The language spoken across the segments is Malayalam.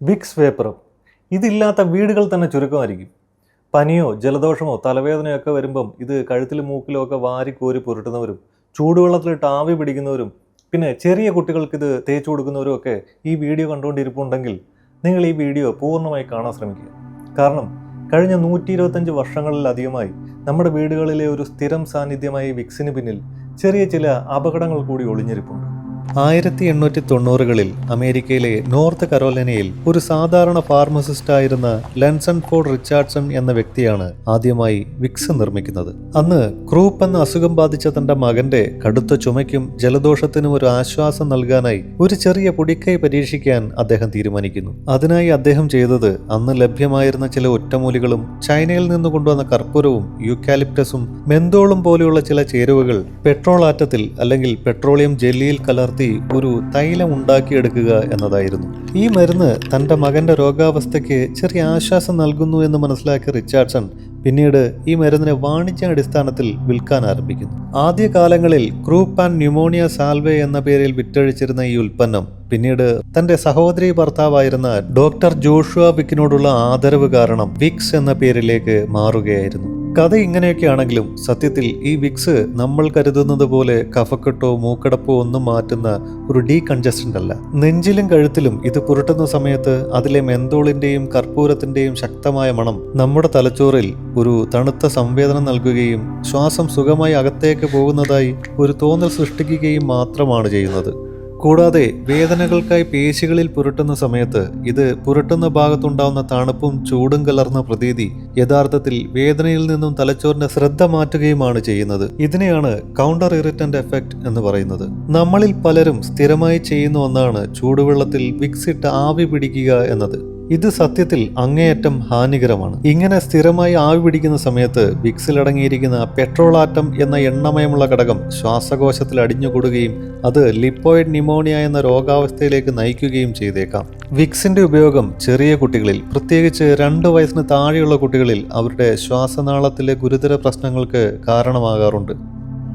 വിക്സ് വേപ്പറും ഇതില്ലാത്ത വീടുകൾ തന്നെ ചുരുക്കമായിരിക്കും. പനിയോ ജലദോഷമോ തലവേദനയോ ഒക്കെ വരുമ്പം ഇത് കഴുത്തിലും മൂക്കിലും ഒക്കെ വാരി കോരി പുരട്ടുന്നവരും ചൂടുവെള്ളത്തിലിട്ട് ആവി പിടിക്കുന്നവരും പിന്നെ ചെറിയ കുട്ടികൾക്ക് ഇത് തേച്ചു കൊടുക്കുന്നവരും ഒക്കെ ഈ വീഡിയോ കണ്ടുകൊണ്ടിരിപ്പുണ്ടെങ്കിൽ നിങ്ങൾ ഈ വീഡിയോ പൂർണമായി കാണാൻ ശ്രമിക്കുക. കാരണം കഴിഞ്ഞ നൂറ്റി ഇരുപത്തഞ്ച് വർഷങ്ങളിലധികമായി നമ്മുടെ വീടുകളിലെ ഒരു സ്ഥിരം സാന്നിധ്യമായി വിക്സിന് പിന്നിൽ ചെറിയ ചില അപകടങ്ങൾ കൂടി ഒളിഞ്ഞിരിപ്പുണ്ട്. ആയിരത്തി എണ്ണൂറ്റി തൊണ്ണൂറുകളിൽ അമേരിക്കയിലെ നോർത്ത് കരോലിനയിൽ ഒരു സാധാരണ ഫാർമസിസ്റ്റ് ആയിരുന്ന ലെൻസൺ ഫോർഡ് റിച്ചാർഡ്സൺ എന്ന വ്യക്തിയാണ് ആദ്യമായി വിക്സ് നിർമ്മിക്കുന്നത്. അന്ന് ക്രൂപ്പ് എന്ന അസുഖം ബാധിച്ച തന്റെ മകന്റെ കടുത്ത ചുമയ്ക്കും ജലദോഷത്തിനും ഒരു ആശ്വാസം നൽകാനായി ഒരു ചെറിയ പൊടിക്കൈ പരീക്ഷിക്കാൻ അദ്ദേഹം തീരുമാനിക്കുന്നു. അതിനായി അദ്ദേഹം ചെയ്തത് അന്ന് ലഭ്യമായിരുന്ന ചില ഒറ്റമൂലികളും ചൈനയിൽ നിന്ന് കൊണ്ടുവന്ന കർപ്പൂരവും യൂക്കാലിപ്റ്റസും മെന്തോളും പോലെയുള്ള ചില ചേരുവകൾ പെട്രോൾ ആറ്റത്തിൽ അല്ലെങ്കിൽ പെട്രോളിയം ജെല്ലിയിൽ കലർത്തി ഒരു തൈലം ഉണ്ടാക്കിയെടുക്കുക എന്നതായിരുന്നു. ഈ മരുന്ന് തന്റെ മകന്റെ രോഗാവസ്ഥയ്ക്ക് ചെറിയ ആശ്വാസം നൽകുന്നു എന്ന് മനസ്സിലാക്കിയ റിച്ചാർഡ്സൺ പിന്നീട് ഈ മരുന്നിനെ വാണിജ്യ അടിസ്ഥാനത്തിൽ വിൽക്കാൻ ആരംഭിക്കുന്നു. ആദ്യകാലങ്ങളിൽ ക്രൂപ്പ് ആൻഡ് ന്യൂമോണിയ സാൽവേ എന്ന പേരിൽ വിറ്റഴിച്ചിരുന്ന ഈ ഉൽപ്പന്നം പിന്നീട് തന്റെ സഹോദരി ഭർത്താവായിരുന്ന ഡോക്ടർ ജോഷുവ വിക്കിനോടുള്ള ആദരവ് കാരണം വിക്സ് എന്ന പേരിലേക്ക് മാറുകയായിരുന്നു. കഥ ഇങ്ങനെയൊക്കെയാണെങ്കിലും സത്യത്തിൽ ഈ വിക്സ് നമ്മൾ കരുതുന്നത് പോലെ കഫക്കെട്ടോ മൂക്കടപ്പോ ഒന്നും മാറ്റുന്ന ഒരു ഡീ കൺജസ്റ്റന്റ് അല്ല. നെഞ്ചിലും കഴുത്തിലും ഇത് പുരട്ടുന്ന സമയത്ത് അതിലെ മെന്തോളിന്റെയും കർപ്പൂരത്തിന്റെയും ശക്തമായ മണം നമ്മുടെ തലച്ചോറിൽ ഒരു തണുത്ത സംവേദനം നൽകുകയും ശ്വാസം സുഖമായി അകത്തേക്ക് പോകുന്നതായി ഒരു തോന്നൽ സൃഷ്ടിക്കുകയും മാത്രമാണ് ചെയ്യുന്നത്. കൂടാതെ വേദനകൾക്കായി പേശികളിൽ പുരട്ടുന്ന സമയത്ത് ഇത് പുരട്ടുന്ന ഭാഗത്തുണ്ടാവുന്ന തണുപ്പും ചൂടും കലർന്ന പ്രതീതി യഥാർത്ഥത്തിൽ വേദനയിൽ നിന്നും തലച്ചോറിന്റെ ശ്രദ്ധ മാറ്റുകയുമാണ് ചെയ്യുന്നത്. ഇതിനെയാണ് കൗണ്ടർ ഇറിറ്റന്റ് എഫക്റ്റ് എന്ന് പറയുന്നത്. നമ്മളിൽ പലരും സ്ഥിരമായി ചെയ്യുന്ന ഒന്നാണ് ചൂടുവെള്ളത്തിൽ വിക്സിട്ട് ആവി പിടിക്കുക എന്നത്. ഇത് സത്യത്തിൽ അങ്ങേയറ്റം ഹാനികരമാണ്. ഇങ്ങനെ സ്ഥിരമായി ആവി പിടിക്കുന്ന സമയത്ത് വിക്സിലടങ്ങിയിരിക്കുന്ന പെട്രോൾ ആറ്റം എന്ന എണ്ണമയമുള്ള ഘടകം ശ്വാസകോശത്തിൽ അടിഞ്ഞുകൂടുകയും അത് ലിപ്പോയിഡ് ന്യൂമോണിയ എന്ന രോഗാവസ്ഥയിലേക്ക് നയിക്കുകയും ചെയ്തേക്കാം. വിക്സിന്റെ ഉപയോഗം ചെറിയ കുട്ടികളിൽ പ്രത്യേകിച്ച് രണ്ട് വയസ്സിന് താഴെയുള്ള കുട്ടികളിൽ അവരുടെ ശ്വാസനാളത്തിലെ ഗുരുതര പ്രശ്നങ്ങൾക്ക് കാരണമാകാറുണ്ട്.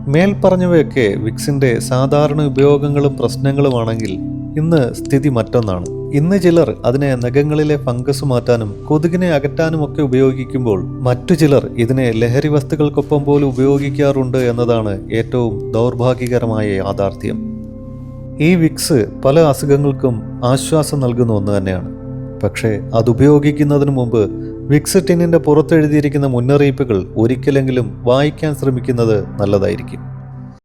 മേൽപ്പറഞ്ഞവയൊക്കെ വിക്സിന്റെ സാധാരണ ഉപയോഗങ്ങളും പ്രശ്നങ്ങളുമാണെങ്കിൽ ഇന്ന് സ്ഥിതി മറ്റൊന്നാണ്. ഇന്ന് ചിലർ അതിനെ നഖങ്ങളിലെ ഫംഗസ് മാറ്റാനും കൊതുകിനെ അകറ്റാനും ഒക്കെ ഉപയോഗിക്കുമ്പോൾ മറ്റു ചിലർ ഇതിനെ ലഹരി വസ്തുക്കൾക്കൊപ്പം പോലും ഉപയോഗിക്കാറുണ്ട് എന്നതാണ് ഏറ്റവും ദൗർഭാഗ്യകരമായ യാഥാർത്ഥ്യം. ഈ വിക്സ് പല അസുഖങ്ങൾക്കും ആശ്വാസം നൽകുന്ന ഒന്ന് തന്നെയാണ്. പക്ഷേ അതുപയോഗിക്കുന്നതിന് മുമ്പ് വിക്സ് ടിന്നിന്റെ പുറത്തെഴുതിയിരിക്കുന്ന മുന്നറിയിപ്പുകൾ ഒരിക്കലെങ്കിലും വായിക്കാൻ ശ്രമിക്കുന്നത് നല്ലതായിരിക്കും.